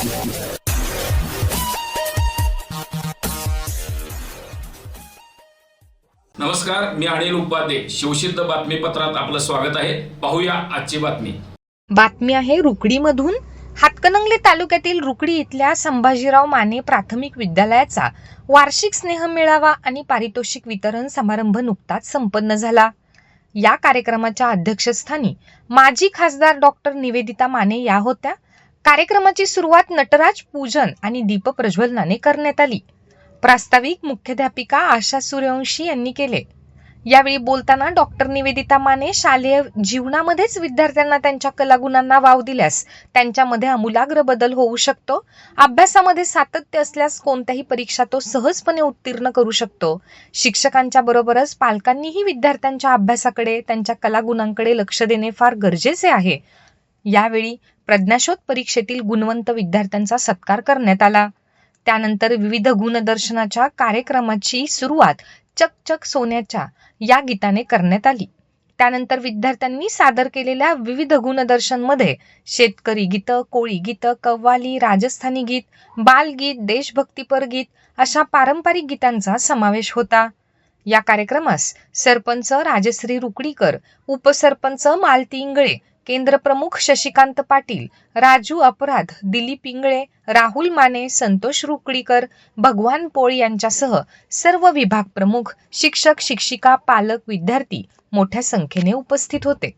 नमस्कार मी अनिल उपाध्ये. शिवसिद्ध बातमीपत्रात आपलं स्वागत आहे. पाहूया आजची बातमी. बातमी आहे रुकडीमधून. हातकणंगले तालुक्यातील रुकडी इथल्या संभाजीराव माने प्राथमिक विद्यालयाचा वार्षिक स्नेह मेळावा आणि पारितोषिक वितरण समारंभ नुकताच संपन्न झाला. या कार्यक्रमाच्या अध्यक्षस्थानी माजी खासदार डॉक्टर निवेदिता माने या होत्या. कार्यक्रमाची सुरुवात नटराज पूजन आणि दीप प्रज्वलनाने करण्यात आली. प्रास्ताविक मुख्याध्यापिका आशा सूर्यवंशी यांनी केले. यावेळी बोलताना डॉक्टर निवेदिता माने शालेय जीवनामध्येच विद्यार्थ्यांना त्यांच्या कलागुणांना वाव दिल्यास त्यांच्यामध्ये आमूलाग्र बदल होऊ शकतो. अभ्यासामध्ये सातत्य असल्यास कोणत्याही परीक्षा तो सहजपणे उत्तीर्ण करू शकतो. शिक्षकांच्या बरोबरच पालकांनीही विद्यार्थ्यांच्या अभ्यासाकडे त्यांच्या कलागुणांकडे लक्ष देणे फार गरजेचे आहे. यावेळी प्रज्ञाशोध परीक्षेतील गुणवंत विद्यार्थ्यांचा सत्कार करण्यात आला. त्यानंतर विविध गुणदर्शनाच्या कार्यक्रमाची सुरुवात चकचक सोन्याच्या या गीताने करण्यात आली. त्यानंतर विद्यार्थ्यांनी सादर केलेल्या विविध गुणदर्शनमध्ये शेतकरी गीतं कोळी गीतं कव्वाली राजस्थानी गीत बालगीत देशभक्तीपर गीत अशा पारंपरिक गीतांचा समावेश होता. या कार्यक्रमास सरपंच राजश्री रुकडीकर उपसरपंच मालती इंगळे केंद्रप्रमुख शशिकांत पाटील राजू अपराध दिलीप इंगळे राहुल माने संतोष रुकडीकर भगवान पोळ यांच्यासह सर्व विभाग प्रमुख शिक्षक शिक्षिका पालक विद्यार्थी मोठ्या संख्येने उपस्थित होते.